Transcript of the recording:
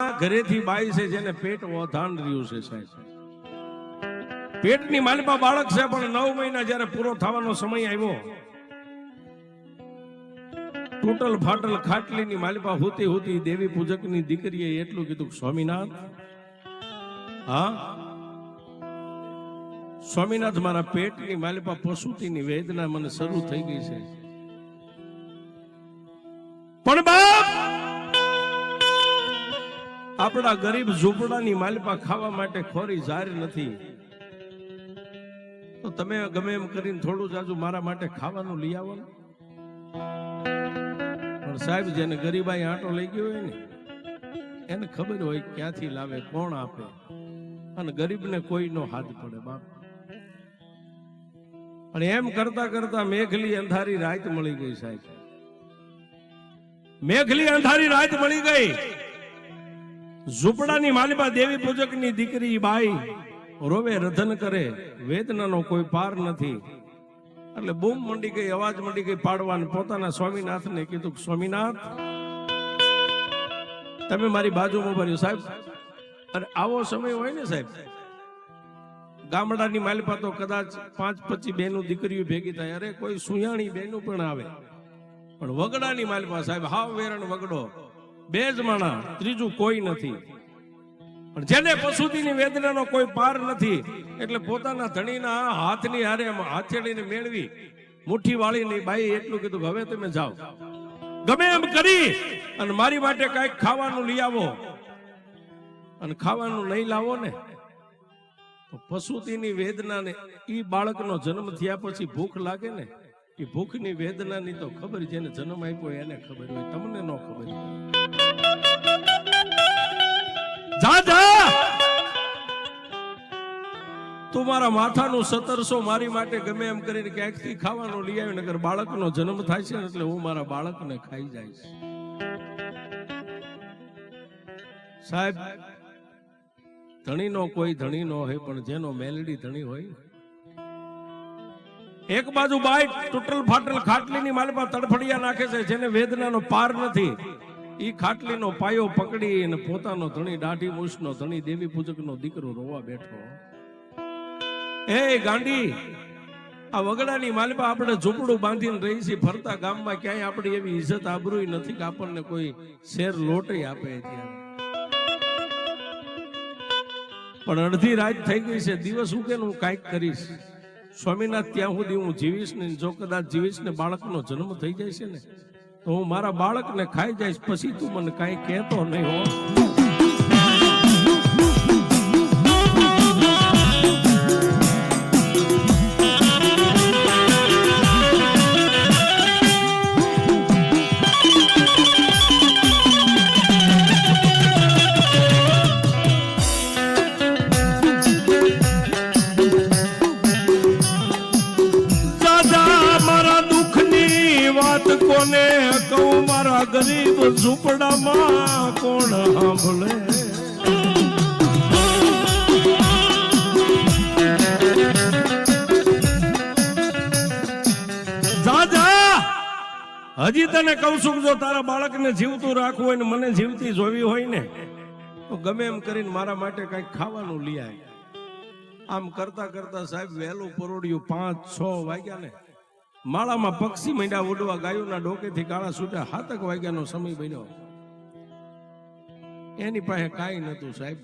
ઘરેથી બાઈ છે જેને પેટ ઓધાણ રહ્યું છે સાહેબ. પેટની માલમાં બાળક છે, પણ નવ મહિના જ્યારે પૂરો થવાનો સમય આવ્યો, ટોટલ ફાટલ ખાટલીની માલિપા હોતી હોતી દેવી પૂજકની દીકરીએ એટલું કીધું, સ્વામિનાથ, હા? સ્વામિનાથ, મારા પેટની માલિપા પશુતીની વેદના મને શરૂ થઈ ગઈ છે. આપણા ગરીબ ઝૂંપડાની માલપા ખાવા માટે ખોરી જાહેર નથી. તો તમે ગમે એમ કરીને થોડું જાજુ મારા માટે ખાવાનું લઈ આવો પણ સાહેબ, જેને ગરીબાઈ આંટો લઈ ગયો હોય ને, એને ખબર હોય ક્યાંથી લાવે, કોણ આપે. અને ગરીબને કોઈનો હાથ પડે, બાપ. પણ એમ કરતા કરતા મેઘલી અંધારી રાત મળી ગઈ સાહેબ. મેઘલી અંધારી રાત મળી ગઈ. ઝૂંપડાની માલિબા દેવી પૂજકની દીકરી બાઈ રોવે રધન કરે, વેદનાનો કોઈ પાર નથી. એટલે બૂમ મંડી ગઈ, અવાજ મંડી ગઈ પાડવાને. પોતાના સ્વામીનાથને કીધું સ્વામીનાથ, તમે મારી બાજુમાં ભર્યું સાહેબ. અરે આવો સમય હોય ને, સાહેબ. ગામડાની માલિપા તો કદાચ પાંચ પચી બેનું દીકરીઓ ભેગી થાય. અરે, કોઈ સુયાણી બેનું પણ આવે. પણ વગડાની માલિપા સાહેબ, હાવ વેરણ વગડો. બે જ માણા ત્રીજું કોઈ નથી. પણ જેને પશુતીની વેદનાનો કોઈ પાર નથી, એટલે પોતાના ધણીના હાથની હારે હાથેડીને મેળવી મુઠ્ઠી વાળીને બાઈ એટલું કીધું હવે તમે જાઓ. ગમે એમ કરી, અને મારી માટે કંઈક ખાવાનું લઈ આવો. અને ખાવાનું નહીં લાવો ને, તો પશુતીની વેદનાને ઈ બાળકનો જન્મ થયા પછી ભૂખ લાગે ને એ ભૂખની વેદનાની તો ખબર જેને જન્મ આપ્યો એને ખબર હોય, તમને ન ખબર જા જા! તું મારા માથાનું સતરસો મારી માટે ગમે એમ કરીને ક્યાંકથી ખાવાનું લઈ આવ્યો નગર બાળકનો જન્મ થાય છે એટલે હું મારા બાળકને ખાઈ જઈશ સાહેબ, ધણીનો કોઈ ધણી નો હોય, પણ જેનો મેલડી ધણી હોય એક બાજુ બાઈ તૂટલ ફાટલ ખાટલીની માલમાં તડફડિયા નાખે છે, જેને વેદનાનો પાર નથી. ઈ ખાટલીનો પાયો પકડી અને પોતાનો ધણી દાઢી મૂછનો, ધણી દેવી પૂજકનો દીકરો રોવા બેઠો. એ ગાંડી, આ વગડાની માલપા આપણે ઝૂંપડું બાંધીને રહી છીએ, ફરતા ગામમાં ક્યાંય આપણી એવી ઇજ્જત આબરૂ નથી કે આપણને કોઈ શેર લોટે આપે ત્યાં. પણ અડધી રાત થઈ ગઈ છે, દિવસ ઉકેનું કાંઈક કરીશ. સ્વામિનાથ, ત્યાં સુધી હું જીવીશ ને, જો કદાચ જીવીશ ને બાળકનો જન્મ થઈ જાય છે ને, તો હું મારા બાળકને ખાઈ જઈશ. પછી તું મને કાંઈ કહેતો નહીં હો. વાત કોને? કહું મારા ગરીબ ઝૂંપડામાં કોણ સાંભળે? હજી તને કહું છું જો તારા બાળકને જીવતું રાખવું હોય ને મને જીવતી જોવી હોય ને, તો ગમે એમ કરીને મારા માટે કંઈક ખાવાનું લઈ આમ કરતા કરતા સાહેબ વહેલું પરોડિયું પાંચ, છ વાગ્યા ને માળામાં પક્ષી મંડ્યા ઉડવા ગાયોના ડોકેથી કાળા છૂટ્યા હાતક વાગ્યાનો સમય બન્યો. એની પાસે કાંઈ નહોતું સાહેબ.